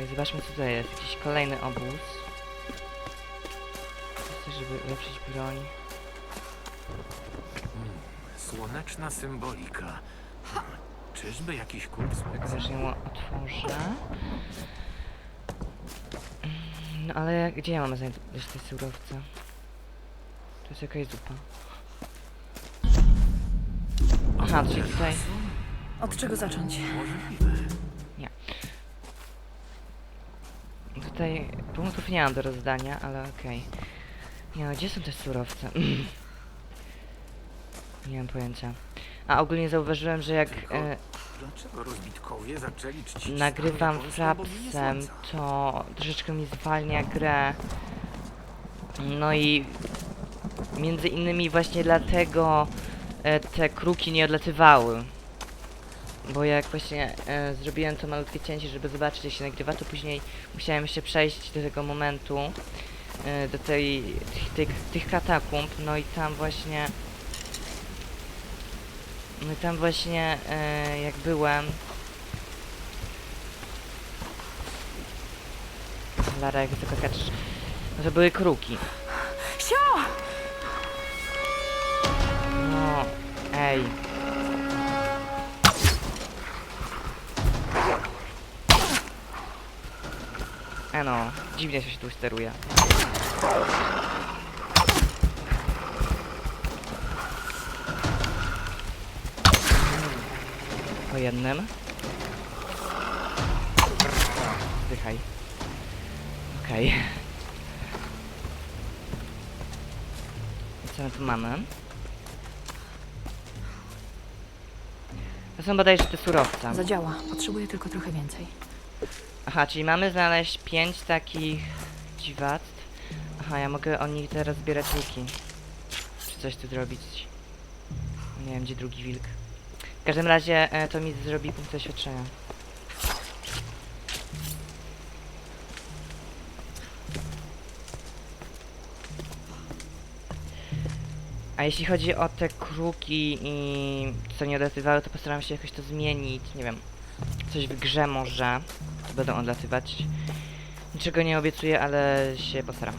Okej, zobaczmy co tutaj jest. Jakiś kolejny obóz. Chcę, żeby ulepszyć broń. Słoneczna symbolika. Czyżby jakiś kult Tak też ją otworzę. Mm, No ale gdzie ja mam znaleźć te surowce? To jest jakaś zupa. Aha, czyli tutaj... Od czego zacząć? Możliwe. Tutaj punktów nie mam do rozdania, ale okej. Nie no, gdzie są te surowce? nie mam pojęcia. A ogólnie zauważyłem, że jak Tylko e, Dlaczego rozbitkowie zaczęli czcić nagrywam frapsem, to troszeczkę mi zwalnia grę. No i między innymi właśnie dlatego e, te kruki nie odlatywały. Bo jak właśnie e, zrobiłem to malutkie cięcie, żeby zobaczyć jak się nagrywa, to później musiałem jeszcze przejść do tego momentu, e, do tej, tych, tych, tych katakumb, no i tam właśnie no i tam właśnie e, jak byłem. Lara jak zapakaczysz No to były kruki. Sio! No, ej E no, dziwnie się tu steruje Po jednym Zdychaj Okej I Co my tu mamy? To są bodajże te surowce Zadziała. Potrzebuję tylko trochę więcej. Aha, czyli mamy znaleźć pięć takich dziwactw. Aha, ja mogę o nich teraz zbierać łuki. Czy coś tu zrobić. Nie wiem, gdzie drugi wilk. W każdym razie e, to mi zrobi punkt doświadczenia. A jeśli chodzi o te kruki i co nie odlatywały, to postaram się jakoś to zmienić. Nie wiem, coś w grze może. Będą odlatywać. Niczego nie obiecuję, ale się postaram.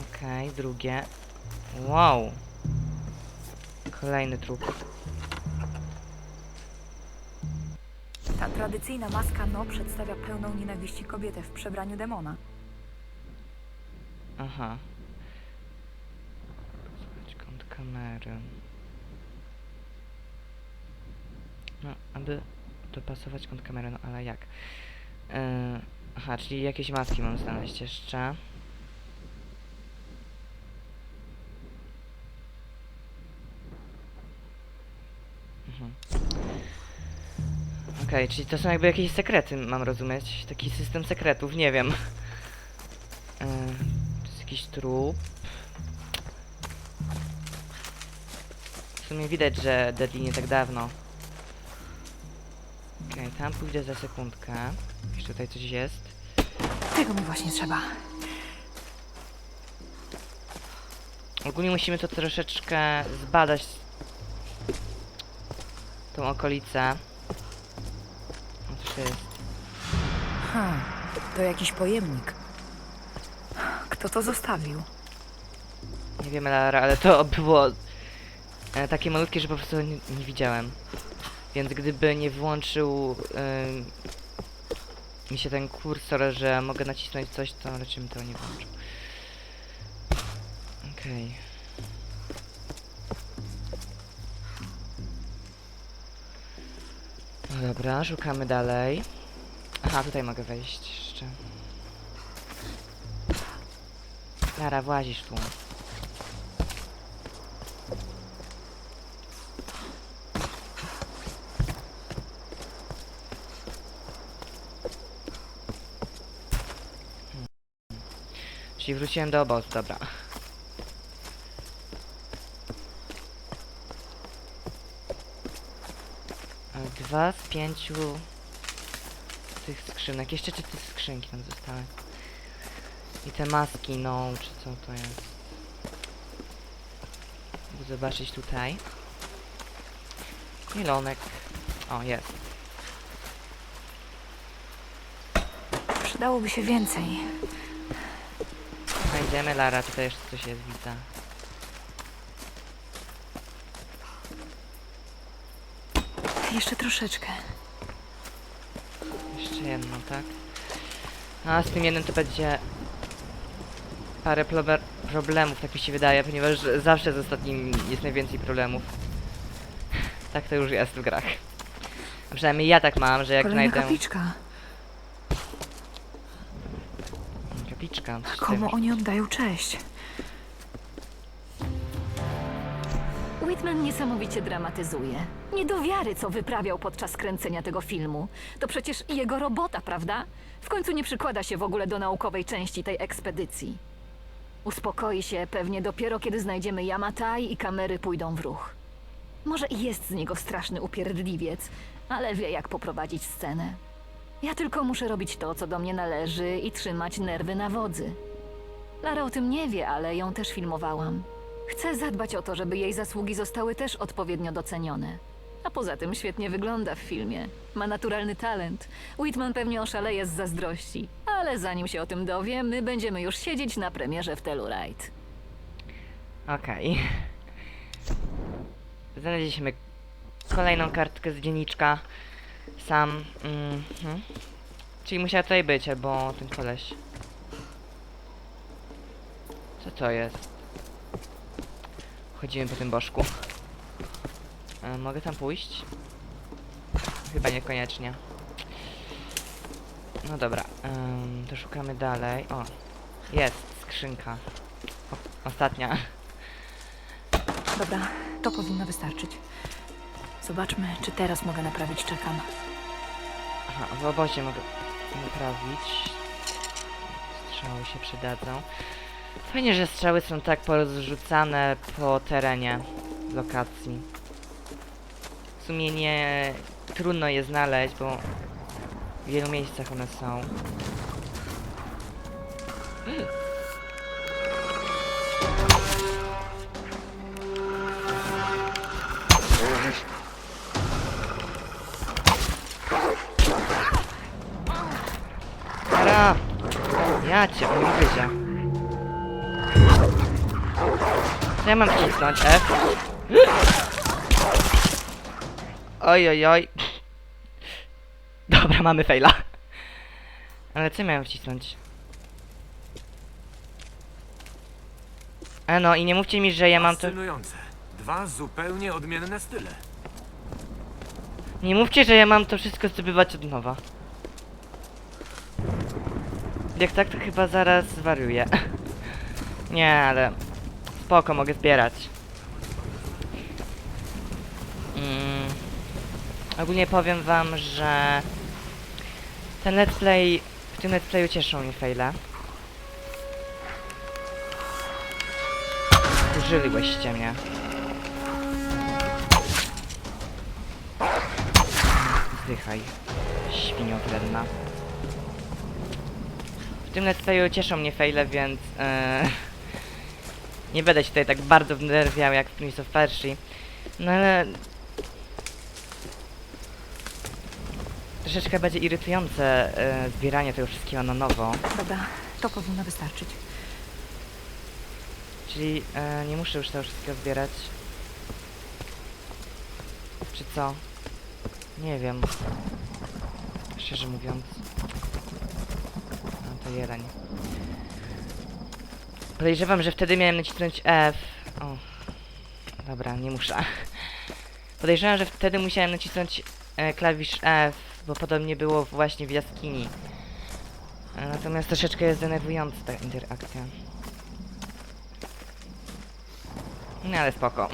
Okej, drugie. Wow. Kolejny trup. Ta tradycyjna maska No przedstawia pełną nienawiści kobietę w przebraniu demona. Aha. Zobaczcie kąt kamery. No, aby dopasować kąt kamery, no ale jak? Yy, aha, czyli jakieś maski mam znaleźć jeszcze. Mhm. Okej, czyli to są jakby jakieś sekrety, mam rozumieć. Taki system sekretów, nie wiem. Yy, to jest jakiś trup. W sumie widać, że Deadly nie tak dawno. Okej, tam pójdę za sekundkę. Jeszcze tutaj coś jest. Tego mi właśnie trzeba. Ogólnie musimy to troszeczkę zbadać. Tą okolicę. No co to jest? Ha, to jakiś pojemnik. Kto to zostawił? Nie wiem, Lara, ale to było e, takie malutkie, że po prostu nie, nie widziałem. Więc gdyby nie włączył ym, mi się ten kursor, że mogę nacisnąć coś, to raczej bym tego nie włączył. Okej. No dobra, szukamy dalej. Aha, tutaj mogę wejść jeszcze. Lara, włazisz tu. I wróciłem do obozu, dobra. Dwa z pięciu tych skrzynek. Jeszcze czy te skrzynki tam zostały. I te maski, no, czy co to jest. By zobaczyć tutaj. Milonek. O, jest. Przydałoby się więcej. Znajdziemy Lara, tutaj jeszcze coś jest, widzę. Jeszcze troszeczkę. Jeszcze jedno, tak? No a z tym jednym to będzie parę problemów, tak mi się wydaje, ponieważ zawsze z ostatnim jest najwięcej problemów. Tak to już jest w grach. A przynajmniej ja tak mam, że jak Kolejna znajdę... kapliczka. Kapliczka. coś Komu oni oddają cześć? Whitman niesamowicie dramatyzuje. Nie do wiary, co wyprawiał podczas kręcenia tego filmu. To przecież jego robota, prawda? W końcu nie przykłada się w ogóle do naukowej części tej ekspedycji. Uspokoi się pewnie dopiero, kiedy znajdziemy Yamatai i kamery pójdą w ruch. Może i jest z niego straszny upierdliwiec, ale wie, jak poprowadzić scenę. Ja tylko muszę robić to, co do mnie należy i trzymać nerwy na wodzy. Lara o tym nie wie, ale ją też filmowałam. Chcę zadbać o to, żeby jej zasługi zostały też odpowiednio docenione. A poza tym świetnie wygląda w filmie. Ma naturalny talent. Whitman pewnie oszaleje z zazdrości. Ale zanim się o tym dowie, my będziemy już siedzieć na premierze w Telluride. Okej. Znaleźliśmy kolejną kartkę z dzienniczka. Sam. Mhm. Czyli musiała tutaj być, albo ten koleś. Co to jest? Chodzimy po tym bożku. E, mogę tam pójść? Chyba niekoniecznie. No dobra, ym, to szukamy dalej. O, jest skrzynka. O, ostatnia. Dobra, to powinno wystarczyć. Zobaczmy, czy teraz mogę naprawić czekam. Aha, w obozie mogę naprawić. Strzały się przydadzą. Fajnie, że strzały są tak porozrzucane po terenie lokacji. W sumie nie trudno je znaleźć, bo w wielu miejscach one są. Ja cię, on ja mam wcisnąć? F? Oj, oj, oj. Dobra, mamy faila. Ale co miałem wcisnąć? E no i nie mówcie mi, że ja mam to... Fascynujące. Dwa zupełnie odmienne style. Nie mówcie, że ja mam to wszystko zdobywać od nowa. Jak tak, to chyba zaraz zwariuję. Nie, ale spoko, mogę zbierać. Mm. Ogólnie powiem wam, że ten let's play, w tym let's playu cieszą mnie faile. Użylibyście mnie. Zdychaj, świnio wredna. W tym let's cieszą mnie faile, więc e, nie będę się tutaj tak bardzo wnerwiał jak w Prince of Persia. No ale troszeczkę będzie irytujące e, zbieranie tego wszystkiego na nowo. Dobra, to powinno wystarczyć. Czyli e, nie muszę już tego wszystkiego zbierać. Czy co? Nie wiem. Szczerze mówiąc. To jeden. Podejrzewam, że wtedy miałem nacisnąć F. O. Dobra, nie muszę. Podejrzewam, że wtedy musiałem nacisnąć e, klawisz F, bo podobnie było właśnie w jaskini. E, Natomiast troszeczkę jest denerwująca ta interakcja. No ale spoko.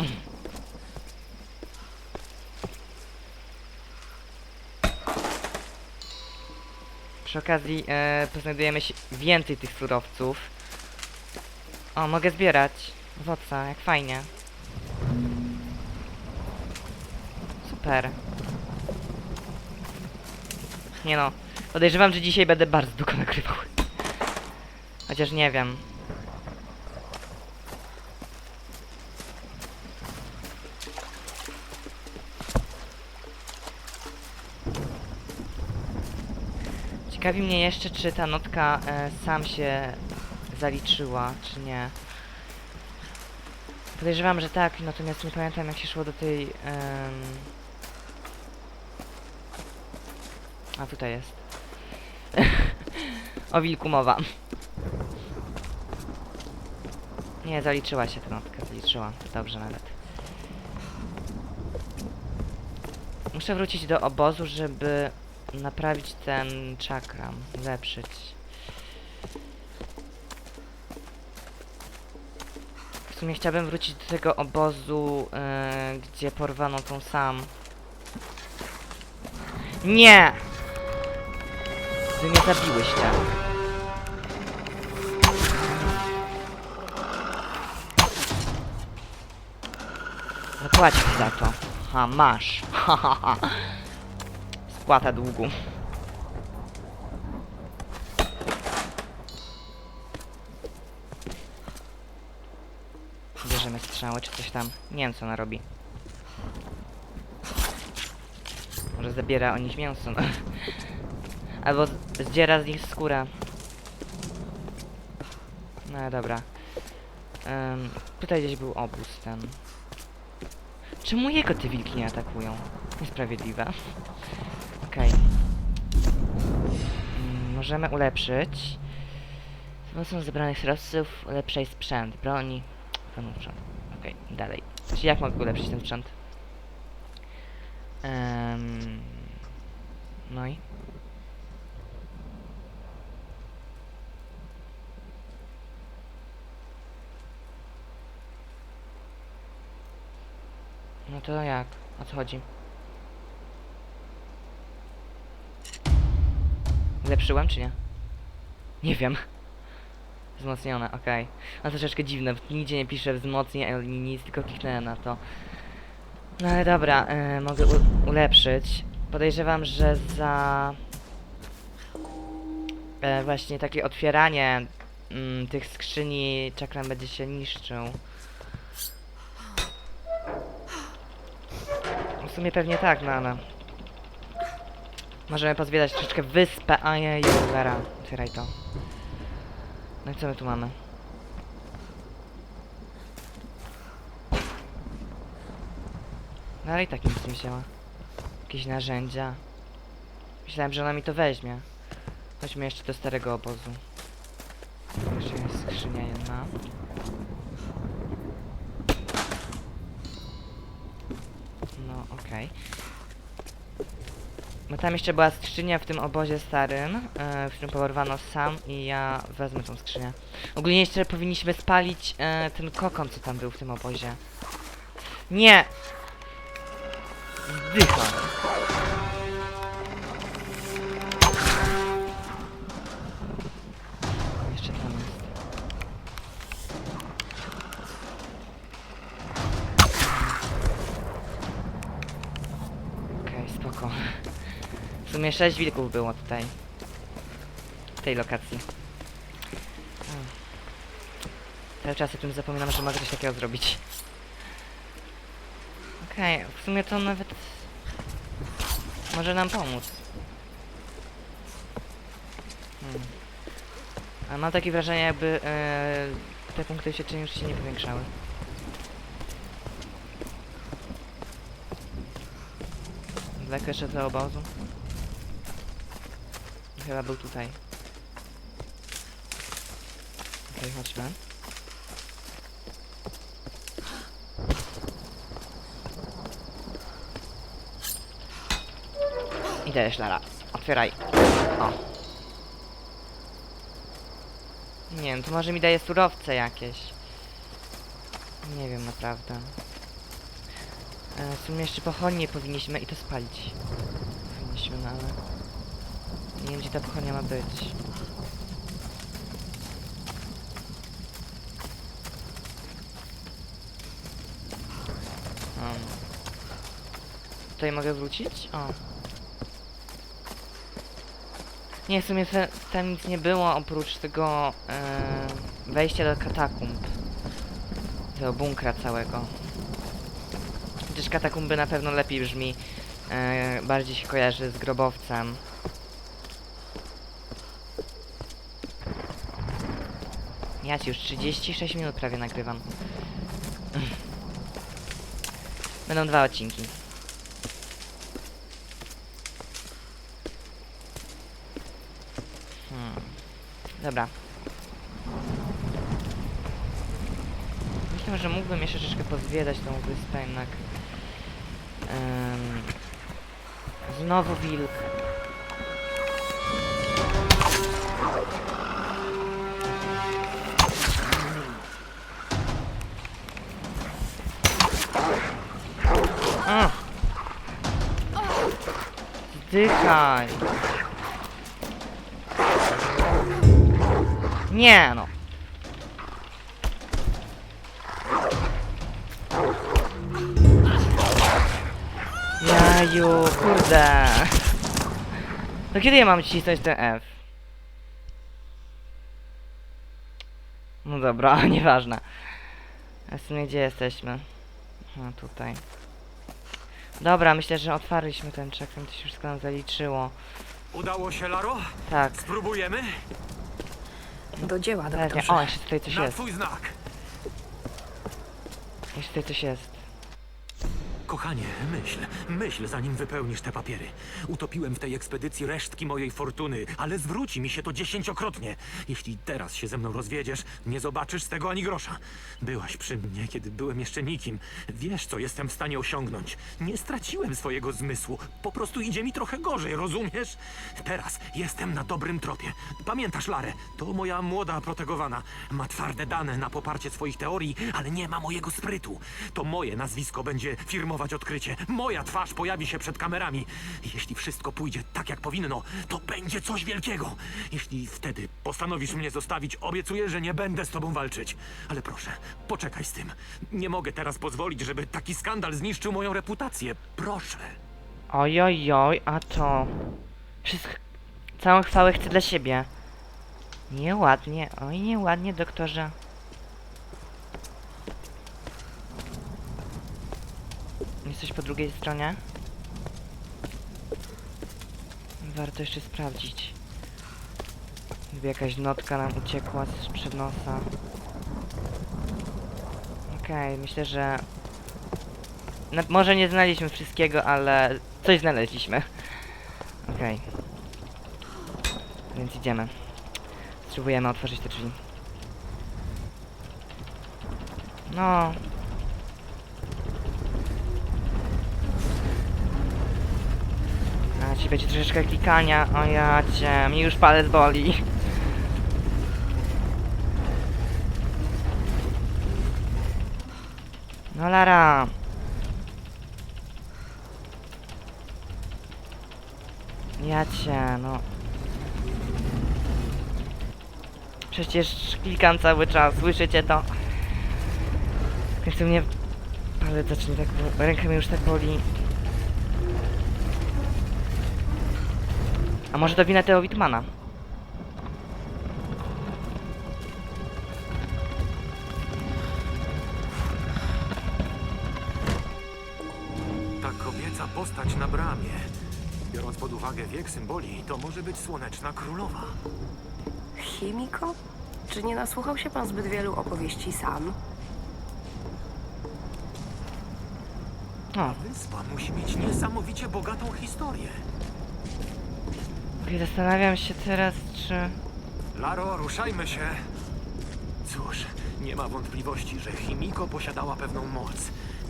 Przy okazji e, poznajdujemy się więcej tych surowców. O, mogę zbierać owoce, jak fajnie. Super. Nie no, podejrzewam, że dzisiaj będę bardzo długo nagrywał. Chociaż nie wiem. Ciekawi mnie jeszcze, czy ta notka e, sam się zaliczyła, czy nie. Podejrzewam, że tak, natomiast nie pamiętam jak się szło do tej... em, A tutaj jest. o wilku mowa. Nie, zaliczyła się ta notka, zaliczyła. Dobrze nawet. Muszę wrócić do obozu, żeby naprawić ten czakram, ulepszyć. W sumie chciałbym wrócić do tego obozu, e, gdzie porwano tą sam. Nie! Wy mnie zabiłyście. Zapłacić za to. Ha, masz. Ha, ha, ha. Spłata długu. Bierzemy strzały czy coś tam. Nie wiem co ona robi. Może zabiera o nich mięso. no. Albo zdziera z nich skórę. No dobra. Em, tutaj gdzieś był obóz ten. Czemu jego te wilki nie atakują? Niesprawiedliwe. Okej. Mm, Możemy ulepszyć. Z pomocą zebranych surowców ulepszaj sprzęt, broni. Okej, dalej. Czyli jak mogę ulepszyć ten sprzęt? Em, no i? No to jak? O co chodzi? Ulepszyłem czy nie? Nie wiem. Wzmocnione, okej. A troszeczkę dziwne, nigdzie nie pisze wzmocnij ani nic, tylko kliknąłem na to. No ale dobra, e, mogę ulepszyć. Podejrzewam, że za e, właśnie takie otwieranie mm, tych skrzyni czakram będzie się niszczył. W sumie pewnie tak, no ale... Możemy pozwiedzać troszeczkę wyspę, ajej, Lara, otwieraj to. No i co my tu mamy? No ale i tak nic nie wzięła. Jakieś narzędzia. Myślałem, że ona mi to weźmie. Chodźmy jeszcze do starego obozu. Jeszcze jest skrzynia jedna. Bo tam jeszcze była skrzynia w tym obozie starym, e, w którym porwano sam i ja wezmę tą skrzynię. Ogólnie jeszcze powinniśmy spalić e, ten kokon, co tam był w tym obozie. Nie! Zdycham. Sumie sześć wilków było tutaj. W tej lokacji. Cały czas o tym zapominam, że mogę coś takiego zrobić. Okej, w sumie to nawet może nam pomóc. Hmm. Ale mam takie wrażenie, jakby e, te punkty świadczenia już się nie powiększały. Daleko jeszcze do obozu? Chyba był tutaj. Okej, chodźmy. Idę jeszcze raz. Otwieraj. O. Nie wiem, to może mi daje surowce jakieś. Nie wiem naprawdę. E, w sumie jeszcze pochodnie powinniśmy i to spalić. Powinniśmy, no ale... Nie wiem gdzie ta pochodnia ma być. Um. Tutaj mogę wrócić? O. Nie, w sumie tam nic nie było oprócz tego e, wejścia do katakumb. Tego bunkra całego. Chociaż katakumby na pewno lepiej brzmi. E, bardziej się kojarzy z grobowcem. Ja już 36 minut prawie nagrywam. Będą dwa odcinki. Hmm. Dobra. Myślę, że mógłbym jeszcze troszeczkę pozwiedzać tą wyspę jednak. Em, znowu wilk. Zdychaj. Nie no. Jaju, kurde. To kiedy ja mam cisnąć ten F? No dobra, nieważne. A w gdzie jesteśmy? No tutaj. Dobra, myślę, że otwarliśmy ten checkpoint, to się wszystko nam zaliczyło. Udało się, Laro? Tak, Spróbujemy? Do dzieła, pewnie. doktorze. O, jeszcze tutaj coś Na jest. twój znak. Jeszcze tutaj coś jest. Kochanie, myśl, myśl, zanim wypełnisz te papiery. Utopiłem w tej ekspedycji resztki mojej fortuny, ale zwróci mi się to dziesięciokrotnie. Jeśli teraz się ze mną rozwiedziesz, nie zobaczysz z tego ani grosza. Byłaś przy mnie, kiedy byłem jeszcze nikim. Wiesz, co jestem w stanie osiągnąć. Nie straciłem swojego zmysłu. Po prostu idzie mi trochę gorzej, rozumiesz? Teraz jestem na dobrym tropie. Pamiętasz, Larę? To moja młoda protegowana. Ma twarde dane na poparcie swoich teorii, ale nie ma mojego sprytu. To moje nazwisko będzie firmować odkrycie. Moja twarz pojawi się przed kamerami. Jeśli wszystko pójdzie tak, jak powinno, to będzie coś wielkiego. Jeśli wtedy postanowisz mnie zostawić, obiecuję, że nie będę z tobą walczyć. Ale proszę, poczekaj z tym. Nie mogę teraz pozwolić, żeby taki skandal zniszczył moją reputację. Proszę. Ojojoj, a to... Wszystko... Całą chwałę chcę dla siebie. Nieładnie, oj nieładnie, doktorze. Coś po drugiej stronie? Warto jeszcze sprawdzić. Gdyby jakaś notka nam uciekła z przed nosa. Okej, myślę, że... Na, może nie znaleźliśmy wszystkiego, ale coś znaleźliśmy. Okej. Więc idziemy. Spróbujemy otworzyć te drzwi. No. Ci będzie troszeczkę klikania. O ja cię, mi już palec boli. No Lara. Ja cię, no. Przecież klikam cały czas, słyszycie to? W końcu mnie palec zacznie tak, ręka mnie już tak boli. A może to wina tego Witmana? Ta kobieca postać na bramie. Biorąc pod uwagę wiek symboli, to może być słoneczna królowa. Chimiko? Czy nie nasłuchał się pan zbyt wielu opowieści sam? O, Wyspa musi mieć niesamowicie bogatą historię. I zastanawiam się teraz, czy... Laro, ruszajmy się. Cóż, nie ma wątpliwości, że Chimiko posiadała pewną moc.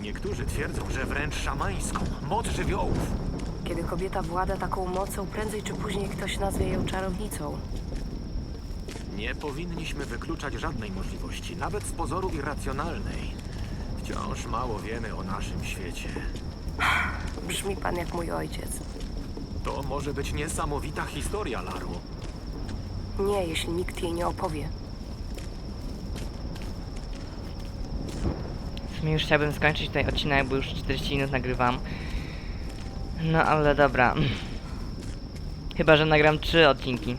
Niektórzy twierdzą, że wręcz szamańską. Moc żywiołów. Kiedy kobieta włada taką mocą, prędzej czy później ktoś nazwie ją czarownicą. Nie powinniśmy wykluczać żadnej możliwości, nawet z pozoru irracjonalnej. Wciąż mało wiemy o naszym świecie. Brzmi pan jak mój ojciec. To może być niesamowita historia, Laro. Nie, jeśli nikt jej nie opowie. W sumie już chciałbym skończyć tutaj odcinek, bo już 40 minut nagrywam. No ale dobra. Chyba, że nagram 3 odcinki.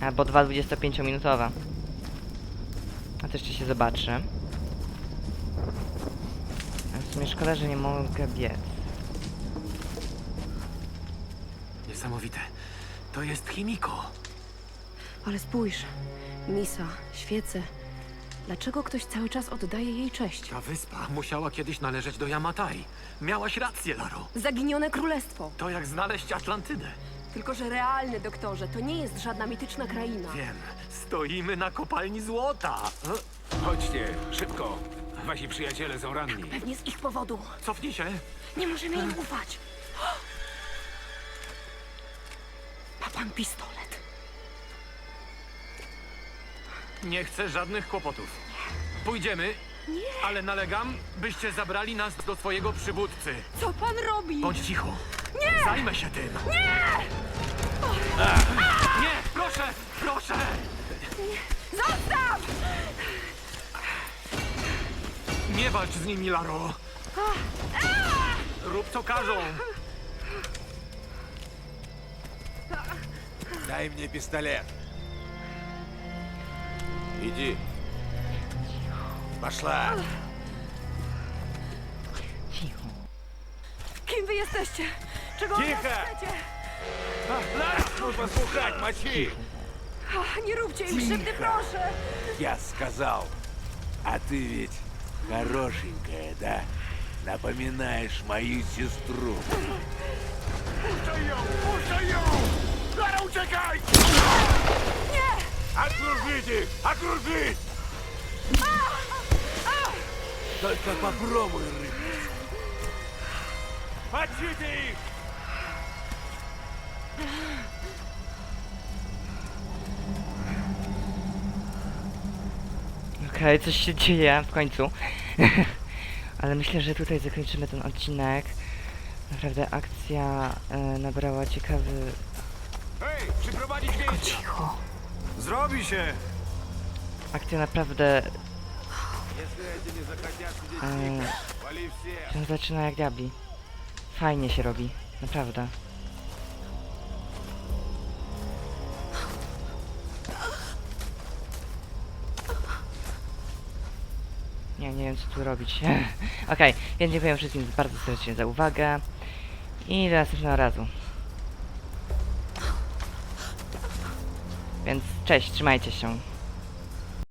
Albo dwa 25-minutowe. A to jeszcze się zobaczy. A w sumie szkoda, że nie mogę biec. Niesamowite. To jest Chimiko. Ale spójrz. Misa, świece. Dlaczego ktoś cały czas oddaje jej cześć? Ta wyspa musiała kiedyś należeć do Yamatai. Miałaś rację, Laro. Zaginione królestwo. To jak znaleźć Atlantydę. Tylko, że realny, doktorze, to nie jest żadna mityczna kraina. Wiem, stoimy na kopalni złota. Chodźcie, szybko. Wasi przyjaciele są ranni. Pewnie z ich powodu. Cofnij się. Nie możemy im ufać. Pan pistolet. Nie chcę żadnych kłopotów. Pójdziemy, ale nalegam, byście zabrali nas do swojego przywódcy. Co pan robi? Bądź cicho. Nie! Zajmę się tym. Nie! Nie, proszę, proszę! Zostaw! Nie walcz z nimi, Laro. Rób co każą. Дай мне пистолет. Иди. Пошла. Kim wy jesteście? Czego nas Cicho! chcecie? Ну, послухать, мочи. Ach, Nie róbcie im krzywdy, proszę! Я сказал. А ты ведь хорошенькая, да? Напоминаешь мою сестру. Пушай ее! Пушай ее! Лара, учекай! Нет! Окружить их! Окружить! Только попробуй рыбнуть. Мочите их! Okej, coś się dzieje w końcu. Ale myślę, że tutaj zakończymy ten odcinek. Naprawdę akcja e, nabrała ciekawy... Эй, przyprowadzić wieścia! Cicho. Zrobi się! Akcja naprawdę Если эти не захотят сидеть e, тихо, вали всех! się zaczyna jak diabli. Fajnie się robi, naprawdę. Nie, nie wiem co tu robić. Okej, więc dziękuję wszystkim bardzo serdecznie za uwagę i do następnego razu. Więc cześć, trzymajcie się.